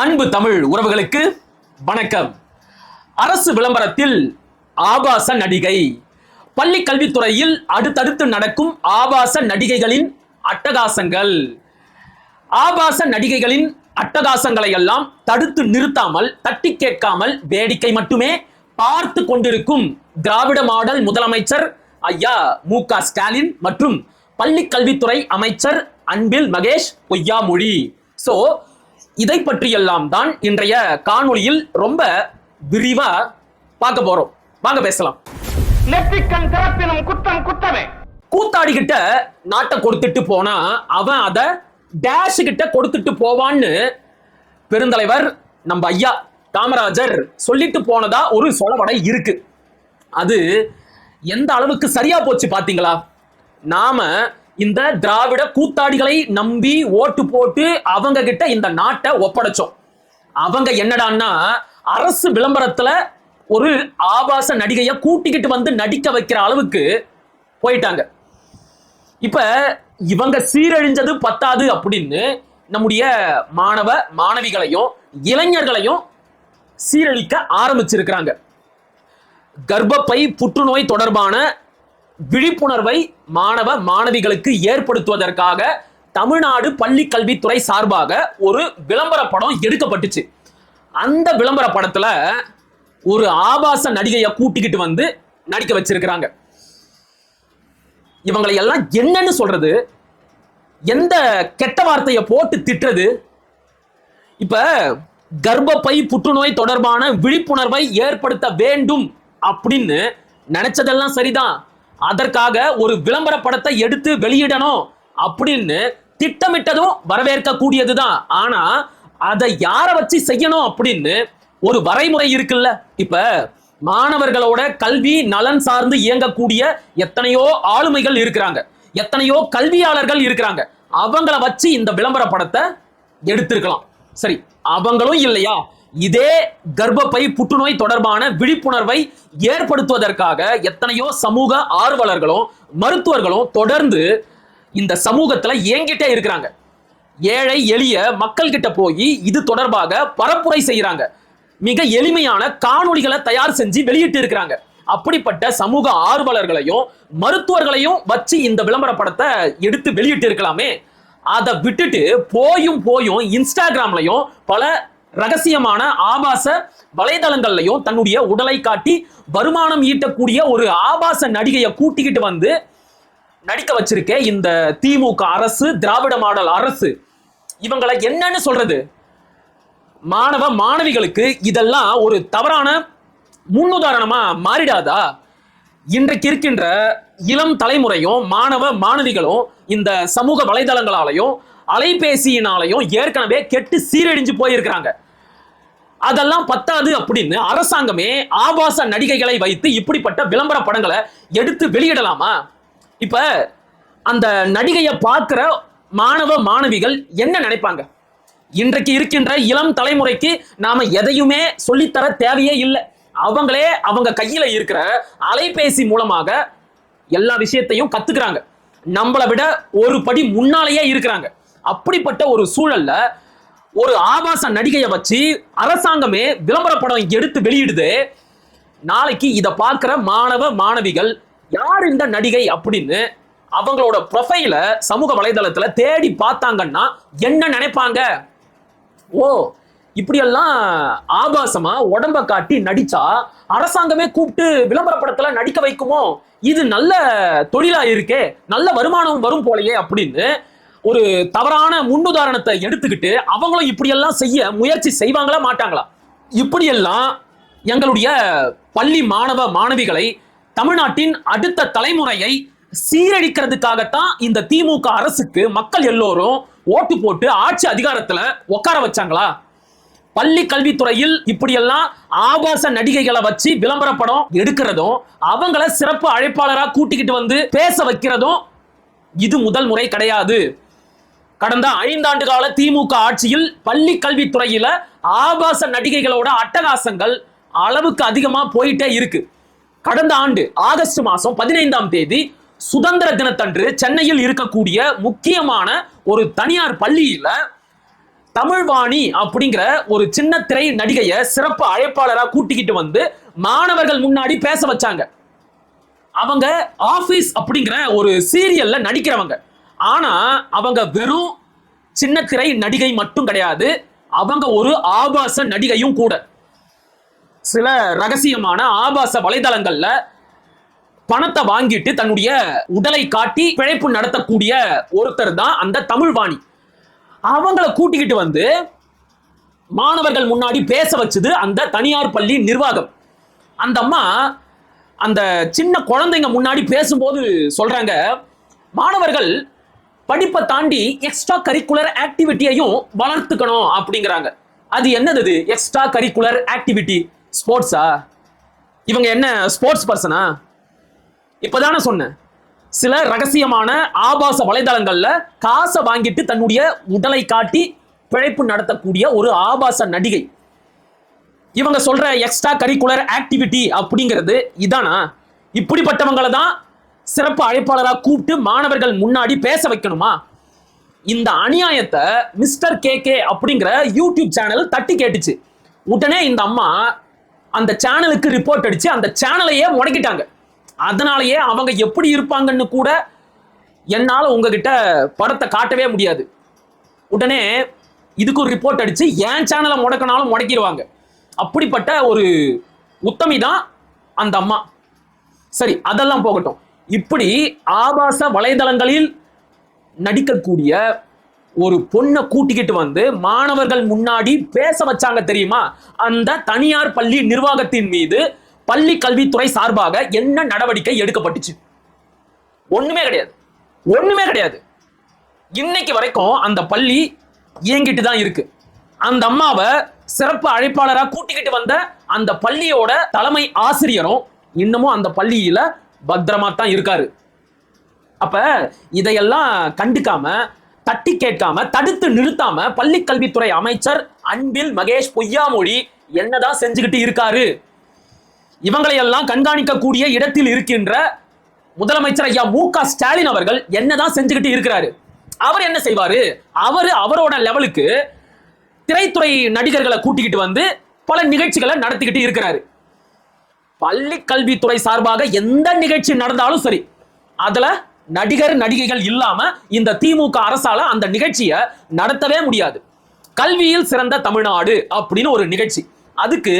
அன்பு தமிழ் உறவுகளுக்கு வணக்கம். அரசு விளம்பரத்தில் ஆபாச நடிகை. பள்ளி கல்வித்துறையில் அடுத்தடுத்து நடக்கும் ஆபாச நடிகைகளின் அட்டகாசங்கள். ஆபாச நடிகைகளின் அட்டகாசங்களை எல்லாம் தடுத்து நிறுத்தாமல் தட்டி கேட்காமல் வேடிக்கை மட்டுமே பார்த்து கொண்டிருக்கும் திராவிட மாடல் முதலமைச்சர் ஐயா மு க ஸ்டாலின் மற்றும் பள்ளி கல்வித்துறை அமைச்சர் அன்பில் மகேஷ் பொய்யாமொழி. ஸோ இதை பற்றியெல்லாம் தான் இன்றைய காணொளியில் ரொம்ப விரிவா பார்க்க போறோம். வாங்க பேசலாம். நெற்றிக்கண் திறப்பினும் குற்றம் குற்றமே கூத்தாடி கிட்ட நாட்டை கொடுத்துட்டு போனா அவன் அத டேஷ் கிட்ட கொடுத்துட்டு போவான்னு பெருந்தலைவர் நம்ம ஐயா காமராஜர் சொல்லிட்டு போனதா ஒரு சொலவடை இருக்கு. அது எந்த அளவுக்கு சரியா போச்சு பாத்தீங்களா? நாம இந்த திராவிட கூத்தாடிகளை நம்பி ஓட்டு போட்டு அவங்க கிட்ட இந்த நாட்டை ஒப்படைச்சோம். அவங்க என்னடான்னா அரசு விளம்பரத்துல ஒரு ஆபாச நடிகையை கூட்டிக்கிட்டு வந்து நடிக்க வைக்கிற அளவுக்கு போயிட்டாங்க. இப்ப இவங்க சீரழிஞ்சது பத்தாது அப்படின்னு நம்முடைய மாணவ மாணவிகளையும் இளைஞர்களையும் சீரழிக்க ஆரம்பிச்சிருக்கிறாங்க. கர்ப்பப்பை புற்றுநோய் தொடர்பான விழிப்புணர்வை மாணவ மாணவிகளுக்கு ஏற்படுத்துவதற்காக தமிழ்நாடு பள்ளி கல்வித்துறை சார்பாக ஒரு விளம்பர படம் எடுக்கப்பட்டுச்சு. அந்த விளம்பர படத்துல ஒரு ஆபாச நடிகையை கூட்டிக்கிட்டு வந்து நடிக்க வச்சிருக்கிறாங்க. இவங்களை எல்லாம் என்னன்னு சொல்றது? எந்த கெட்ட வார்த்தையை போட்டு திட்டுறது? இப்ப கர்ப்பப்பை புற்றுநோய் தொடர்பான விழிப்புணர்வை ஏற்படுத்த வேண்டும் அப்படின்னு நினைச்சதெல்லாம் சரிதான். அதற்காக ஒரு விளம்பர படத்தை எடுத்து வெளியிடணும் அப்படின்னு திட்டமிட்டதும் வரவேற்கக்கூடியதுதான். ஆனா அதை யாரை வச்சு செய்யணும் அப்படின்னு ஒரு வரைமுறை இருக்குல்ல. இப்ப மாணவர்களோட கல்வி நலன் சார்ந்து இயங்கக்கூடிய எத்தனையோ ஆளுமைகள் இருக்கிறாங்க. எத்தனையோ கல்வியாளர்கள் இருக்கிறாங்க. அவங்கள வச்சு இந்த விளம்பர படத்தை எடுத்திருக்கலாம். சரி அவங்களும் இல்லையா? இதே கர்ப்பப்பை புற்றுநோய் தொடர்பான விழிப்புணர்வை ஏற்படுத்துவதற்காக எத்தனையோ சமூக ஆர்வலர்களும் மருத்துவர்களும் தொடர்ந்து இந்த சமூகத்துல இயங்கிட்டே இருக்கிறாங்க. ஏழை எளிய மக்கள் கிட்ட போய் இது தொடர்பாக பரப்புரை செய்யறாங்க மிக எளிமையான காணொளிகளை தயார் செஞ்சு வெளியிட்டு இருக்கிறாங்க. அப்படிப்பட்ட சமூக ஆர்வலர்களையும் மருத்துவர்களையும் வச்சு இந்த விளம்பர படத்தை எடுத்து வெளியிட்டு இருக்கலாமே. அதை விட்டுட்டு போயும் போயும் இன்ஸ்டாகிராம்லயும் பல ரகசியமான ஆபாச வலைதளங்கள்லையும் தன்னுடைய உடலை காட்டி வருமானம் ஈட்டக்கூடிய ஒரு ஆபாச நடிகையை கூட்டிக்கிட்டு வந்து நடிக்க வச்சிருக்க இந்த திமுக அரசு திராவிட மாடல் அரசு. இவங்களை என்னன்னு சொல்றது? மாணவ மாணவிகளுக்கு இதெல்லாம் ஒரு தவறான முன்னுதாரணமா மாறிடாதா? இன்றைக்கு இருக்கின்ற இளம் தலைமுறையும் மாணவ மாணவிகளும் இந்த சமூக வலைதளங்களாலையும் அலைபேசியினாலையும் ஏற்கனவே கெட்டு சீரழிஞ்சு போயிருக்கிறாங்க. அதெல்லாம் பத்தாது அப்படின்னு அரசாங்கமே ஆபாச நடிகைகளை வைத்து இப்படிப்பட்ட விளம்பர படங்களை எடுத்து வெளியிடலாமா? இப்ப அந்த நடிகையை பார்க்கிற மாணவ மாணவிகள் என்ன நினைப்பாங்க? இன்றைக்கு இருக்கின்ற இளம் தலைமுறைக்கு நாம எதையுமே சொல்லித்தர தேவையே இல்லை. அவங்களே அவங்க கையில இருக்கிற அலைபேசி மூலமாக எல்லா விஷயத்தையும் கத்துக்கிறாங்க. நம்மளை விட ஒரு படி முன்னாலேயே இருக்கிறாங்க. அப்படிப்பட்ட ஒரு சூழல்ல ஒரு ஆபாச நடிகையை வச்சு அரசாங்கமே விளம்பர படம் எடுத்து வெளியிடுது. நாளைக்கு இதை பார்க்குற மாணவ மாணவிகள் யார் இந்த நடிகை அப்படின்னு அவங்களோட ப்ரொஃபைல சமூக வலைதளத்தில் தேடி பார்த்தாங்கன்னா என்ன நினைப்பாங்க? ஓ இப்படியெல்லாம் ஆபாசமா உடம்ப காட்டி நடிச்சா அரசாங்கமே கூப்பிட்டு விளம்பர படத்துல நடிக்க வைக்குமோ? இது நல்ல தொழிலா இருக்கே நல்ல வருமானம் வரும் போலயே அப்படின்னு ஒரு தவறான முன்னுதாரணத்தை எடுத்துக்கிட்டு அவங்களும் இப்படியெல்லாம் செய்ய முயற்சி செய்வாங்களா மாட்டாங்களா? இப்படியெல்லாம் எங்களுடைய பள்ளி மாணவ மாணவிகளை தமிழ்நாட்டின் அடுத்த தலைமுறையை சீரழிக்கிறதுக்காகத்தான் இந்த திமுக அரசுக்கு மக்கள் எல்லோரும் ஓட்டு போட்டு ஆட்சி அதிகாரத்துல உட்கார வச்சாங்களா? பள்ளி கல்வித்துறையில் இப்படியெல்லாம் ஆபாச நடிகைகளை வச்சு விளம்பர படம் எடுக்கிறதும் அவங்கள சிறப்பு அழைப்பாளராக கூட்டிக்கிட்டு வந்து பேச வைக்கிறதும் இது முதல் முறை கிடையாது. கடந்த ஐந்தாண்டு கால திமுக ஆட்சியில் பள்ளி கல்வித்துறையில ஆபாச நடிகைகளோட அட்டகாசங்கள் அளவுக்கு அதிகமா போயிட்டே இருக்கு. கடந்த ஆண்டு ஆகஸ்ட் மாசம் பதினைந்தாம் தேதி சுதந்திர தினத்தன்று சென்னையில் இருக்கக்கூடிய முக்கியமான ஒரு தனியார் பள்ளியில தமிழ்வாணி அப்படிங்கிற ஒரு சின்ன திரை நடிகைய சிறப்பு அழைப்பாளரா கூட்டிக்கிட்டு வந்து மாணவர்கள் முன்னாடி பேச வச்சாங்க. அவங்க ஆபீஸ் அப்படிங்கிற ஒரு சீரியல்ல நடிக்கிறவங்க. ஆனா அவங்க வெறும் சின்ன திரை நடிகை மட்டும் கிடையாது அவங்க ஒரு ஆபாச நடிகையும் கூட. சில ரகசியமான ஆபாச வலைதளங்கள்ல பணத்தை வாங்கிட்டு தன்னுடைய உடலை காட்டி பிழைப்பு நடத்தக்கூடிய ஒருத்தர் தான் அந்த தமிழ் வாணி. அவங்கள கூட்டிக்கிட்டு வந்து மாணவர்கள் முன்னாடி பேச வச்சது அந்த தனியார் பள்ளி நிர்வாகம். அந்த அம்மா அந்த சின்ன குழந்தைங்க முன்னாடி பேசும்போது சொல்றாங்க மாணவர்கள் படிப்பை தாண்டி எக்ஸ்ட்ரா கரிக்குலர் ஆக்டிவிட்டியையும் வளர்த்துக்கணும் அப்படிங்கிறாங்க. அது என்னது இது? எக்ஸ்ட்ரா கரிக்குலர் ஆக்டிவிட்டி ஸ்போர்ட்ஸா இவங்க என்ன ஸ்போர்ட்ஸ் பர்சனா இப்பதானே சொன்னேன். சில ரகசியமான ஆபாச வலைதளங்கள்ல காசை வாங்கிட்டு தன்னுடைய உடலை காட்டி பிழைப்பு நடத்தக்கூடிய ஒரு ஆபாச நடிகை. இவங்க சொல்ற எக்ஸ்ட்ரா கரிக்குலர் ஆக்டிவிட்டி அப்படிங்கிறது இதானா? இப்படிப்பட்டவங்களை தான் சிறப்பு அழைப்பாளராக கூப்பிட்டு மாணவர்கள் முன்னாடி பேச வைக்கணுமா? இந்த அநியாயத்தை மிஸ்டர் கே கே அப்படிங்கிற யூடியூப் சேனல் தட்டி கேட்டுச்சு. உடனே இந்த அம்மா அந்த சேனலுக்கு ரிப்போர்ட் அடிச்சு அந்த சேனலையே முடக்கிட்டாங்க. அதனாலயே அவங்க எப்படி இருப்பாங்கன்னு கூட என்னால் உங்ககிட்ட படத்தை காட்டவே முடியாது. உடனே இதுக்கு ஒரு ரிப்போர்ட் அடிச்சு என் சேனலை முடக்கினாலும் முடக்கிடுவாங்க. அப்படிப்பட்ட ஒரு உத்தமி தான் அந்த அம்மா. சரி அதெல்லாம் போகட்டும். இப்படி ஆபாச வலைதளங்களில் நடிக்கக்கூடிய ஒரு பொண்ணை கூட்டிக்கிட்டு வந்து மாணவர்கள் முன்னாடி பேச வச்சாங்க தெரியுமா? அந்த தனியார் பள்ளி நிர்வாகத்தின் மீது பள்ளி கல்வித்துறை சார்பாக என்ன நடவடிக்கை எடுக்கப்பட்டுச்சு? ஒண்ணுமே கிடையாது. ஒண்ணுமே கிடையாது. இன்னைக்கு வரைக்கும் அந்த பள்ளி இயங்கிட்டு தான் இருக்கு. அந்த அம்மாவை சிறப்பு அழைப்பாளராக கூட்டிக்கிட்டு வந்த அந்த பள்ளியோட தலைமை ஆசிரியரும் இன்னமும் அந்த பள்ளியில பத்திரமா தான் இருக்காரு. அப்ப இதையெல்லாம் கண்டுக்காம தட்டி கேட்காம தடுத்து நிறுத்தாம பள்ளி கல்வித்துறை அமைச்சர் அன்பில் மகேஷ் பொய்யாமொழி என்னதான் செஞ்சுக்கிட்டு இருக்காரு? இவங்களையெல்லாம் கண்காணிக்கக்கூடிய இடத்தில் இருக்கின்ற முதலமைச்சர் ஐயா மு க ஸ்டாலின் அவர்கள் என்னதான் செஞ்சுக்கிட்டு இருக்கிறாரு? அவர் என்ன செய்வாரு? அவர் அவரோட லெவலுக்கு திரைத்துறை நடிகர்களை கூட்டிக்கிட்டு வந்து பல நிகழ்ச்சிகளை நடத்திக்கிட்டு இருக்கிறாரு. பள்ளி கல்வித்துறை சார்பாக எந்த நிகழ்ச்சி நடந்தாலும் சரி அதுல நடிகர் நடிகைகள் இல்லாம இந்த திமுக அரசால அந்த நிகழ்ச்சியை நடத்தவே முடியாது. கல்வியில் சிறந்த தமிழ்நாடு அப்படின்னு ஒரு நிகழ்ச்சி. அதுக்கு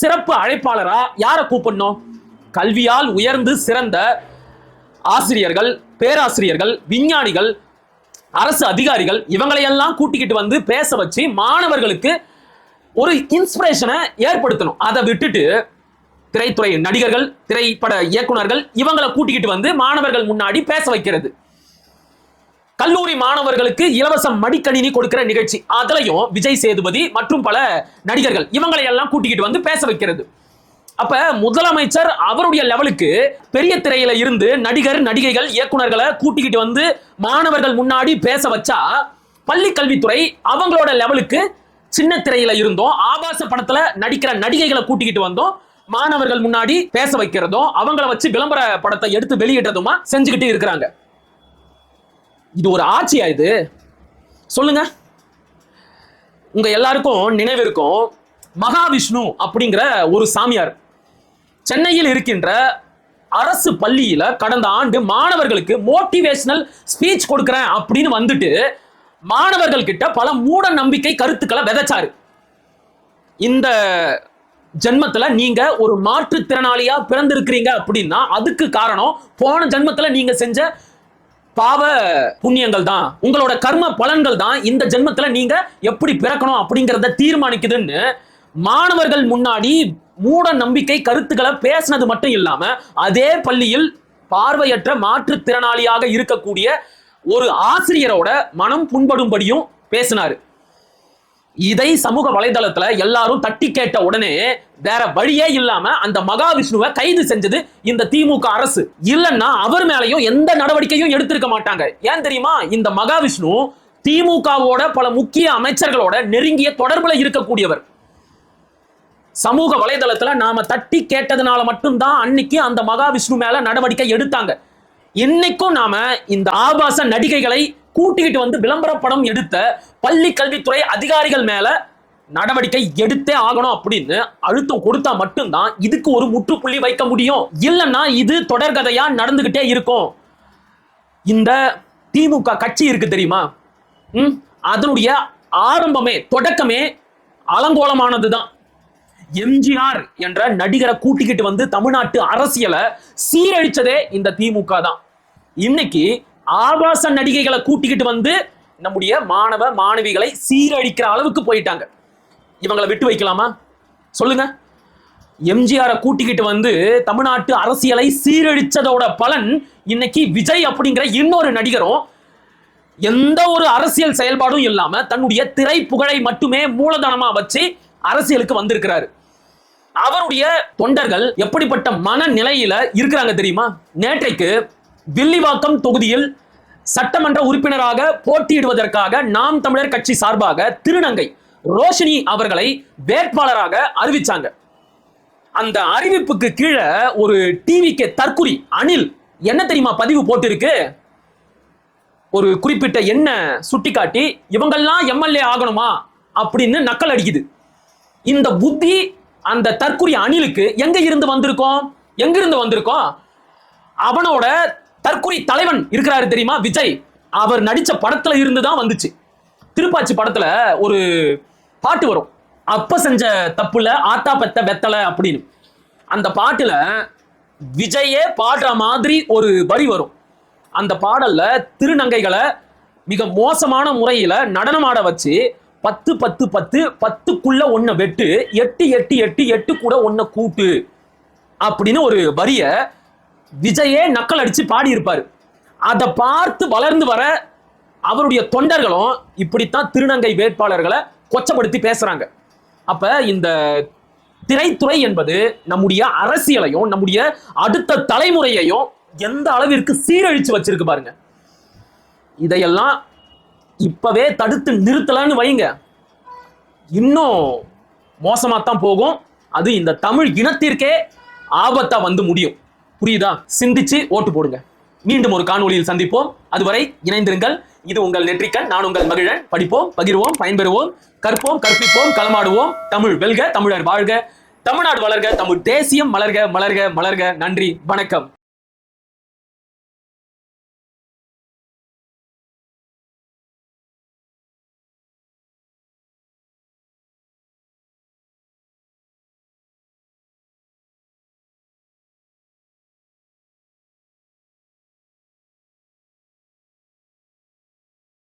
சிறப்பு அழைப்பாளரா யாரை கூப்பிடணும்? கல்வியால் உயர்ந்து சிறந்த ஆசிரியர்கள் பேராசிரியர்கள் விஞ்ஞானிகள் அரசு அதிகாரிகள் இவங்களையெல்லாம் கூட்டிக்கிட்டு வந்து பேச வச்சு மாணவர்களுக்கு ஒரு இன்ஸ்பிரேஷனை ஏற்படுத்தணும். அதை விட்டுட்டு திரைத்துறை நடிகர்கள் திரைப்பட இயக்குனர்கள் இவங்களை கூட்டிக்கிட்டு வந்து மாணவர்கள் முன்னாடி பேச வைக்கிறது. கல்லூரி மாணவர்களுக்கு இலவச மடிக்கணினி கொடுக்கிற நிகழ்ச்சி. அதுலயும் விஜய் சேதுபதி மற்றும் பல நடிகர்கள் இவங்களை எல்லாம் கூட்டிக்கிட்டு வந்து பேச வைக்கிறது. அப்ப முதலமைச்சர் அவருடைய லெவலுக்கு பெரிய திரையில இருந்து நடிகர் நடிகைகள் இயக்குனர்களை கூட்டிக்கிட்டு வந்து மாணவர்கள் முன்னாடி பேச வச்சா பள்ளி கல்வித்துறை அவங்களோட லெவலுக்கு சின்ன திரையில இருந்தோம். ஆபாச படத்துல நடிக்கிற நடிகைகளை கூட்டிக்கிட்டு வந்தோம். மாணவர்கள் முன்னாடி பேச வைக்கிறதும் அவங்கள வச்சு விளம்பர படத்தை எடுத்து வெளியிடுறதுமா செஞ்சுக்கிட்டே இருக்கிறாங்க. இது ஒரு ஆட்சியா இது? சொல்லுங்க. உங்க எல்லாருக்கும் நினைவு இருக்கும் மகாவிஷ்ணு அப்படிங்கிற ஒரு சாமியார். சென்னையில் இருக்கின்ற அரசு பள்ளியில கடந்த ஆண்டு மாணவர்களுக்கு மோட்டிவேஷனல் ஸ்பீச் கொடுக்குறேன் அப்படின்னு வந்துட்டு மாணவர்கள் கிட்ட பல மூட நம்பிக்கை கருத்துக்களை விதைச்சாரு. இந்த ஜென்மத்துல நீங்க ஒரு மாற்றுத்திறனாளியா பிறந்திருக்கிறீங்க அப்படின்னா அதுக்கு காரணம் போன ஜென்மத்துல நீங்க செஞ்ச பாவ புண்ணியங்கள் தான். உங்களோட கர்ம பலன்கள் தான் இந்த ஜென்மத்துல நீங்க எப்படி பிறக்கணும் அப்படிங்கிறத தீர்மானிக்குதுன்னு மாணவர்கள் முன்னாடி மூட நம்பிக்கை கருத்துக்களை பேசினது மட்டும் இல்லாம அதே பள்ளியில் பார்வையற்ற மாற்றுத்திறனாளியாக இருக்கக்கூடிய ஒரு ஆசிரியரோட மனம் புண்படும்படியும் பேசினாரு. இதை சமூக வலைதளத்துல எல்லாரும் தட்டி கேட்ட உடனே வேற வழியே இல்லாம அந்த மகாவிஷ்ணுவை கைது செஞ்சது இந்த திமுக அரசு. இல்லைன்னா அவர் மேலையும் எந்த நடவடிக்கையும் எடுத்திருக்க மாட்டாங்க. ஏன் தெரியுமா? இந்த மகாவிஷ்ணு திமுகவோட பல முக்கிய அமைச்சர்களோட நெருங்கிய தொடர்புல இருக்கக்கூடியவர். சமூக வலைதளத்துல நாம தட்டி கேட்டதுனால மட்டும்தான் அன்னைக்கு அந்த மகாவிஷ்ணு மேல நடவடிக்கை எடுத்தாங்க. இன்னைக்கும் நாம இந்த ஆபாச நடிகைகளை கூட்டிக்கிட்டு வந்து விளம்பர படம் எடுத்த பள்ளி கல்வித்துறை அதிகாரிகள் மேல நடவடிக்கை எடுத்தே ஆகணும் அப்படின்னு அழுத்தம் கொடுத்தா மட்டும்தான் இதுக்கு ஒரு முற்றுப்புள்ளி வைக்க முடியும். இல்லைன்னா இது தொடர்கதையா நடந்துகிட்டே இருக்கும். இந்த திமுக கட்சி இருக்கு தெரியுமா? ம், அதனுடைய ஆரம்பமே தொடக்கமே அலங்கோலமானதுதான். எம்ஜிஆர் என்ற நடிகரை கூட்டிக்கிட்டு வந்து தமிழ்நாட்டு அரசியலை சீரழிச்சதே இந்த திமுக தான். இன்னைக்கு ஆபாச நடிகைகளை கூட்டிக்கிட்டு வந்து நம்முடைய மாணவ மாணவிகளை சீரழிக்கிற அளவுக்கு போயிட்டாங்க. இவங்களை விட்டு வைக்கலாமா? சொல்லுங்க. எம்ஜிஆரை கூட்டிக்கிட்டு வந்து தமிழ்நாட்டு அரசியலை சீரழிச்சதோட பலன் இன்னைக்கு விஜய் அப்படிங்கிற இன்னொரு நடிகரும் எந்த ஒரு அரசியல் செயல்பாடும் இல்லாம தன்னுடைய திரை புகழை மட்டுமே மூலதனமா வச்சு அரசியலுக்கு வந்திருக்கிறாரு. அவருடைய தொண்டர்கள் எப்படிப்பட்ட மனநிலையில இருக்கிறாங்க தெரியுமா? நேற்றைக்கு வில்லிவாக்கம் தொகுதியில் சட்டமன்ற உறுப்பினராக போட்டியிடுவதற்காக நாம் தமிழர் கட்சி சார்பாக திருநங்கை ரோஷினி அவர்களை வேட்பாளராக அறிவிச்சாங்க. அந்த அறிவிப்புக்கு கீழே ஒரு டிவிக்கு தற்குறி அனில் என்ன தெரியுமா பதிவு போட்டிருக்கு? ஒரு குறிப்பிட்ட என்ன சுட்டிக்காட்டி இவங்கெல்லாம் எம்எல்ஏ ஆகணுமா அப்படின்னு நக்கல் அடிக்குது. இந்த புத்தி அந்த தற்குறி அணிலுக்கு எங்க இருந்து வந்திருக்கோம்? எங்க இருந்து வந்திருக்கோம்? அவனோட தற்குறி தலைவன் இருக்கிறாரு தெரியுமா? விஜய். அவர் நடித்த படத்துல இருந்து தான் வந்துச்சு. திருப்பாச்சி படத்துல ஒரு பாட்டு வரும். அப்ப செஞ்ச தப்புல ஆத்தா பெத்த வெத்தலை அப்படின்னு. அந்த பாட்டுல விஜயே பாடுற மாதிரி ஒரு வரி வரும். அந்த பாடல்ல திருநங்கைகளை மிக மோசமான முறையில நடனமாட வச்சு பத்து பத்து பத்து பத்துக்குள்ள ஒன்ன வெட்டு எட்டு எட்டு எட்டு எட்டு கூட ஒன்ன கூட்டு அப்படின்னு ஒரு வரியை விஜயே நக்கல் அடித்து பாடியிருப்பார். அதை பார்த்து வளர்ந்து வர அவருடைய தொண்டர்களும் இப்படித்தான் திருநங்கை வேட்பாளர்களை கொச்சப்படுத்தி பேசுகிறாங்க அப்போ இந்த திரைத்துறை என்பது நம்முடைய அரசியலையும் நம்முடைய அடுத்த தலைமுறையையும் எந்த அளவிற்கு சீரழித்து வச்சிருக்கு பாருங்க. இதையெல்லாம் இப்பவே தடுத்து நிறுத்தலான்னு வைங்க. இன்னும் மோசமாக தான் போகும். அது இந்த தமிழ் இனத்திற்கே ஆபத்தாக வந்து முடியும். புரியுதா? சிந்திச்சு ஓட்டு போடுங்க. மீண்டும் ஒரு காணொளியில் சந்திப்போம். அதுவரை இணைந்திருங்கள். இது உங்கள் நெற்றிக்கண் நான் உங்கள் மகிழன். படிப்போம் பகிர்வோம் பயன்பெறுவோம் கற்போம் கற்பிப்போம் களமாடுவோம். தமிழ் வெல்க தமிழர் வாழ்க. தமிழ்நாடு வளர்க தமிழ் தேசியம் மலர்க மலர்க மலர்க. நன்றி வணக்கம்.